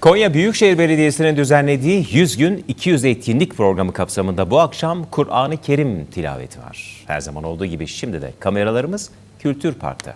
Konya Büyükşehir Belediyesi'nin düzenlediği 100 gün 200 etkinlik programı kapsamında bu akşam Kur'an-ı Kerim tilaveti var. Her zaman olduğu gibi şimdi de kameralarımız Kültür Park'ta.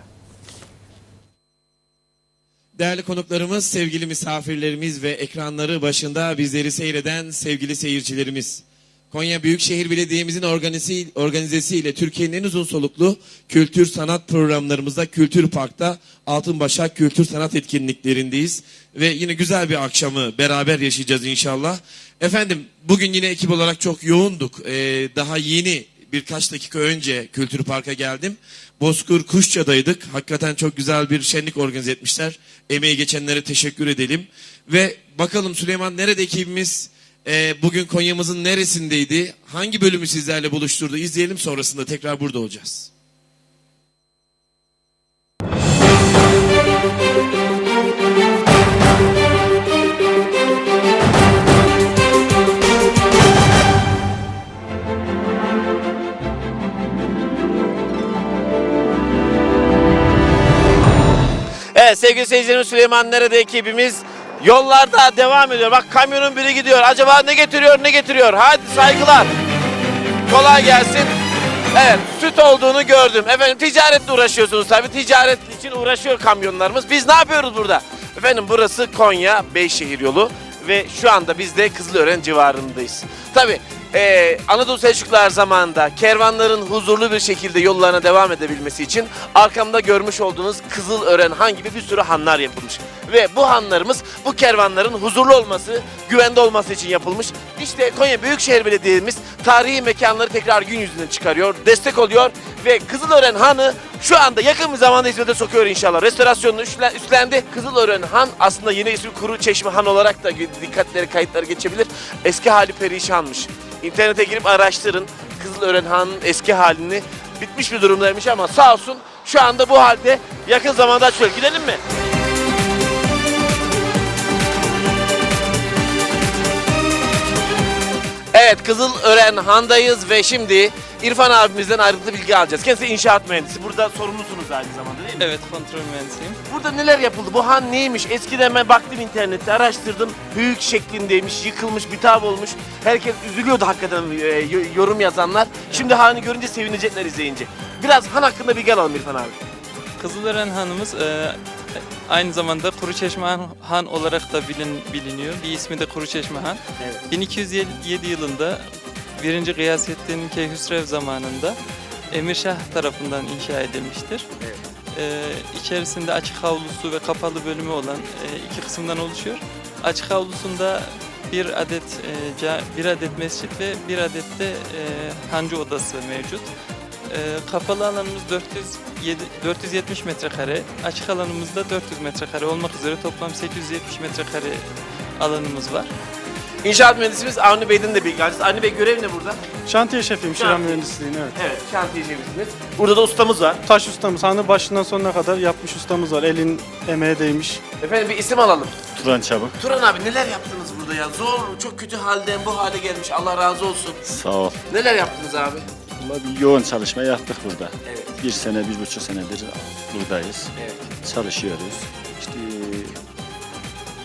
Değerli konuklarımız, sevgili misafirlerimiz ve ekranları başında bizleri seyreden sevgili seyircilerimiz. Konya Büyükşehir Belediye'mizin organizesi, organizesiyle Türkiye'nin en uzun soluklu kültür sanat programlarımızda Kültür Park'ta Altınbaşak Kültür Sanat Etkinliklerindeyiz. Ve yine güzel bir akşamı beraber yaşayacağız inşallah. Efendim bugün yine ekip olarak çok yoğunduk. Ee, daha yeni birkaç dakika önce Kültür Park'a geldim. Bozkur Kuşça'daydık. Hakikaten çok güzel bir şenlik organize etmişler. Emeği geçenlere teşekkür edelim. Ve bakalım Süleyman nerede ekibimiz e, bugün Konya'mızın neresindeydi? Hangi bölümü sizlerle buluşturdu? İzleyelim sonrasında tekrar burada olacağız. Evet sevgili seyircilerimiz Süleyman Nerede ekibimiz yollarda devam ediyor. Bak kamyonun biri gidiyor. Acaba ne getiriyor ne getiriyor? Hadi saygılar. Kolay gelsin. Evet süt olduğunu gördüm. Efendim ticaretle uğraşıyorsunuz tabii. Ticaret için uğraşıyor kamyonlarımız. Biz ne yapıyoruz burada? Efendim burası Konya Beyşehir yolu ve şu anda biz de Kızılören civarındayız. Tabii ee, Anadolu Selçuklular zamanında kervanların huzurlu bir şekilde yollarına devam edebilmesi için arkamda görmüş olduğunuz Kızılören Han gibi bir sürü hanlar yapılmış. Ve bu hanlarımız bu kervanların huzurlu olması, güvende olması için yapılmış. İşte Konya Büyükşehir Belediye'miz tarihi mekanları tekrar gün yüzüne çıkarıyor, destek oluyor ve Kızılören Han'ı şu anda yakın bir zamanda hizmete sokuyor inşallah. Restorasyonunu üstlen- üstlendi. Kızılören Han aslında yeni ismi Kuru Çeşme Han olarak da dikkatleri kayıtları geçebilir. Eski hali perişanmış. İnternete girip araştırın. Kızılören Han'ın eski halini bitmiş bir durumdaymış ama sağ olsun şu anda bu halde yakın zamanda açılıyor. Gidelim mi? Evet Kızılören Han'dayız ve şimdi İrfan abimizden ayrıntılı bilgi alacağız. Kendisi inşaat mühendisi. Burada sorumlusunuz aynı zamanda değil mi? Evet kontrol mühendisiyim. Burada neler yapıldı? Bu han neymiş? Eskiden ben baktım internette araştırdım. Büyük şeklindeymiş, yıkılmış, bitap olmuş. Herkes üzülüyordu hakikaten e, yorum yazanlar. Şimdi hanı görünce sevinecekler izleyince. Biraz han hakkında bilgi alalım İrfan abi. Kızılören Hanımız e, aynı zamanda Kuruçeşme Han, Han olarak da bilin, biliniyor. Bir ismi de Kuruçeşme Han. Evet. 1207 yılında 1. Gıyasettin Keyhüsrev zamanında Emirşah tarafından inşa edilmiştir. Evet. E, içerisinde açık havlusu ve kapalı bölümü olan e, iki kısımdan oluşuyor. Açık havlusunda bir adet e, bir adet mescit ve bir adet de e, hancı odası mevcut. E, kapalı alanımız 407, 470 metrekare, açık alanımızda 400 metrekare olmak üzere toplam 870 metrekare alanımız var. İnşaat mühendisimiz Avni Bey'den de bilgi alacağız. Avni Bey görev ne burada? Şantiye şefiyim şiran Şantiye. mühendisliğini evet. Evet, şantiyecimisiniz. Burada da ustamız var. Taş ustamız, hanı başından sonuna kadar yapmış ustamız var. Elin emeğe değmiş. Efendim bir isim alalım. Turan Çabuk. Turan abi neler yaptınız burada ya? Zor, çok kötü halden bu hale gelmiş. Allah razı olsun. Sağ ol. Neler yaptınız abi? Vallahi bir yoğun çalışma yaptık burada. Evet. Bir sene, bir buçuk senedir buradayız. Evet. Çalışıyoruz. İşte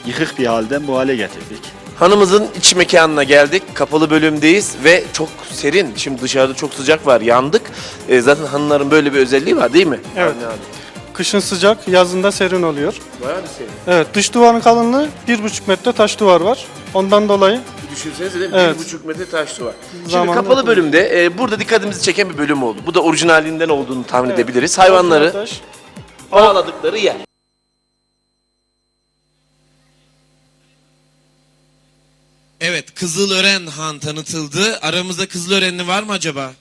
yıkık bir halden bu hale getirdik. Hanımızın iç mekanına geldik. Kapalı bölümdeyiz ve çok serin. Şimdi dışarıda çok sıcak var. Yandık. E, zaten hanımların böyle bir özelliği var değil mi? Evet. Abi. Kışın sıcak, yazında serin oluyor. Bayağı bir serin. Evet, dış duvarın kalınlığı 1,5 metre taş duvar var. Ondan dolayı Düşünsenize mi? Evet. Bir buçuk metre taş var. Şimdi Zamanında kapalı yapılmış. bölümde e, burada dikkatimizi çeken bir bölüm oldu. Bu da orijinalinden olduğunu tahmin edebiliriz. Hayvanları taş, bağladıkları yer. Evet, Kızılören Han tanıtıldı. Aramızda Kızılörenli var mı acaba?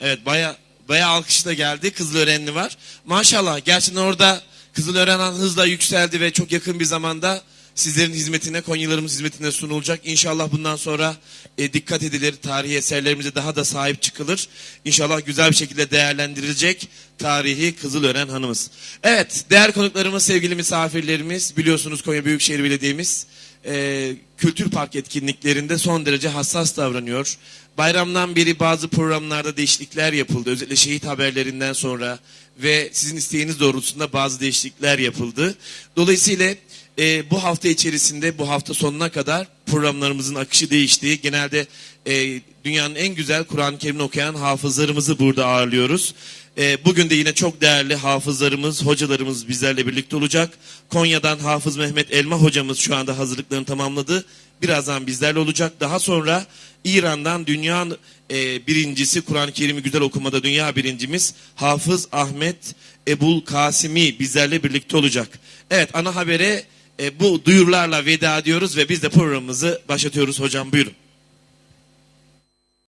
Evet, baya baya alkışla geldi. Kızılörenli var. Maşallah, gerçekten orada Kızılören Han hızla yükseldi ve çok yakın bir zamanda sizlerin hizmetine, Konyalarımız hizmetine sunulacak. İnşallah bundan sonra e, dikkat edilir, tarihi eserlerimize daha da sahip çıkılır. İnşallah güzel bir şekilde değerlendirilecek tarihi Kızılören Hanımız. Evet, değerli konuklarımız, sevgili misafirlerimiz, biliyorsunuz Konya Büyükşehir Belediye'miz e, kültür park etkinliklerinde son derece hassas davranıyor. Bayramdan beri bazı programlarda değişiklikler yapıldı. Özellikle şehit haberlerinden sonra ve sizin isteğiniz doğrultusunda bazı değişiklikler yapıldı. Dolayısıyla e, bu hafta içerisinde bu hafta sonuna kadar programlarımızın akışı değişti. Genelde e, dünyanın en güzel Kur'an-ı Kerim'ini okuyan hafızlarımızı burada ağırlıyoruz. E, bugün de yine çok değerli hafızlarımız, hocalarımız bizlerle birlikte olacak. Konya'dan Hafız Mehmet Elma hocamız şu anda hazırlıklarını tamamladı. Birazdan bizlerle olacak. Daha sonra İran'dan dünya e, birincisi Kur'an-ı Kerim'i güzel okumada dünya birincimiz Hafız Ahmet Ebul Kasimi bizlerle birlikte olacak. Evet ana habere e, bu duyurularla veda ediyoruz ve biz de programımızı başlatıyoruz hocam buyurun.